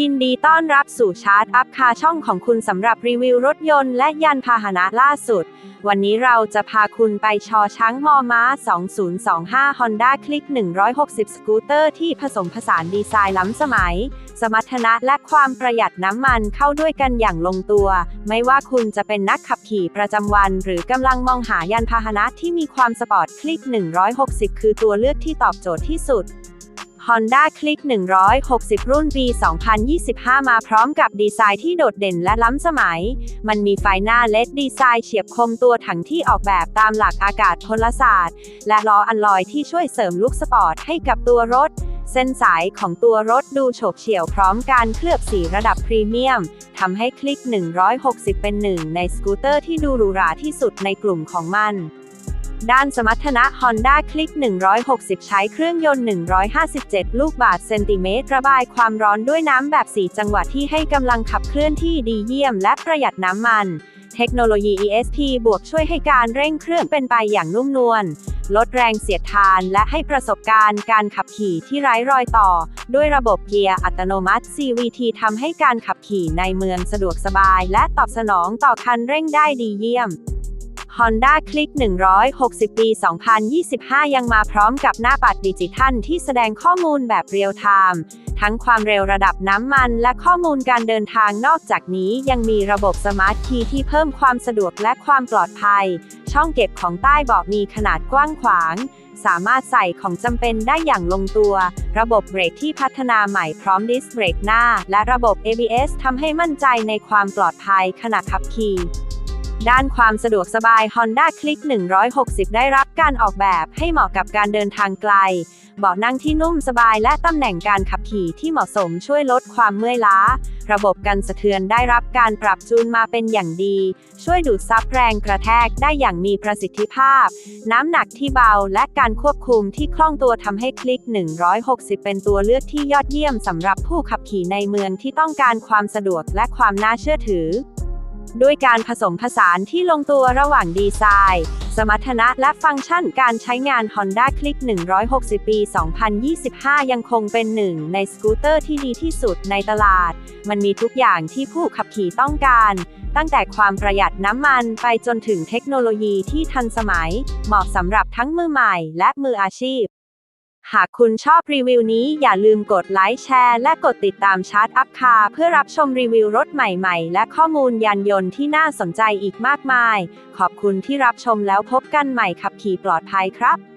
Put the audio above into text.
ยินดีต้อนรับสู่ชาร์ตอัพคาช่องของคุณสำหรับรีวิวรถยนต์และยานพาหนะล่าสุด วันนี้เราจะพาคุณไปชอช้างมอม้า 2025 Honda Click 160 สกูตเตอร์ที่ผสมผสานดีไซน์ล้ำสมัย สมรรถนะและความประหยัดน้ำมันเข้าด้วยกันอย่างลงตัว ไม่ว่าคุณจะเป็นนักขับขี่ประจำวัน หรือกำลังมองหายานพาหนะที่มีความสปอร์ตคลิก 160 คือตัวเลือกที่ตอบโจทย์ที่สุด Honda Click 160 รุ่นปี 2025 มาพร้อมกับดีไซน์ที่โดดเด่นและล้ำสมัย มันมีไฟหน้าเลดดีไซน์เฉียบคมตัวถังที่ออกแบบตามหลักอากาศพลศาสตร์ และล้ออัลลอยที่ช่วยเสริมลุคสปอร์ตให้กับตัวรถ เส้นสายของตัวรถดูโฉบเฉี่ยวพร้อมการเคลือบสีระดับพรีเมียมทำให้คลิก 160 เป็นหนึ่งในสกูตเตอร์ที่ดูหรูหราที่สุดในกลุ่มของมัน ด้านสมรรถนะ Honda Click 160 ใช้เครื่องยนต์ 157 ลูกบาศก์เซนติเมตรระบายความร้อนด้วยน้ำแบบ 4 จังหวะที่ให้กำลังขับเคลื่อนที่ดีเยี่ยมและประหยัดน้ำมัน เทคโนโลยี ESP บวกช่วยให้การเร่งเครื่องเป็นไปอย่างนุ่มนวล ลดแรงเสียดทานและให้ประสบการณ์การขับขี่ที่ไร้รอยต่อ ด้วยระบบเกียร์อัตโนมัติ CVT ทำให้การขับขี่ในเมืองสะดวกสบาย และตอบสนองต่อคันเร่งได้ดีเยี่ยม Honda Click 160 ปี 2025 ยังมาพร้อมกับหน้าปัดดิจิทัลที่แสดงข้อมูลแบบเรียลไทม์ทั้งความเร็วระดับน้ำมันและข้อมูลการเดินทางนอกจากนี้ยังมีระบบสมาร์ทคีย์ที่เพิ่มความสะดวกและความปลอดภัย ช่องเก็บของใต้เบาะมีขนาดกว้างขวาง สามารถใส่ของจำเป็นได้อย่างลงตัว ระบบเบรกที่พัฒนาใหม่พร้อมดิสเบรกหน้า และระบบ ABS ทำให้มั่นใจในความปลอดภัยขณะขับขี่ ด้านความสะดวกสบาย Honda Click 160 ได้รับการออกแบบให้เหมาะกับการเดินทางไกล เบาะนั่งที่นุ่มสบายและตำแหน่งการขับขี่ที่เหมาะสมช่วยลดความเมื่อยล้า ระบบกันสะเทือนได้รับการปรับจูนมาเป็นอย่างดี ช่วยดูดซับแรงกระแทกได้อย่างมีประสิทธิภาพ น้ำหนักที่เบาและการควบคุมที่คล่องตัวทำให้คลิก 160 เป็นตัวเลือกที่ยอดเยี่ยมสำหรับผู้ขับขี่ในเมืองที่ต้องการความสะดวกและความน่าเชื่อถือ ด้วยการผสมผสานที่ลงตัวระหว่างดีไซน์ สมรรถนะและฟังก์ชันการใช้งาน Honda Click 160 ปี 2025 ยังคงเป็นหนึ่งในสกูตเตอร์ที่ดีที่สุดในตลาด มันมีทุกอย่างที่ผู้ขับขี่ต้องการ ตั้งแต่ความประหยัดน้ำมันไปจนถึงเทคโนโลยีที่ทันสมัย เหมาะสำหรับทั้งมือใหม่และมืออาชีพ หากคุณชอบรีวิวนี้อย่าลืมกดไลค์แชร์ และกดติดตามชาร์ตอัพคาเพื่อรับชมรีวิวรถใหม่ๆ และข้อมูลยานยนต์ที่น่าสนใจอีกมากมาย ขอบคุณที่รับชมแล้วพบกันใหม่ขับขี่ปลอดภัยครับ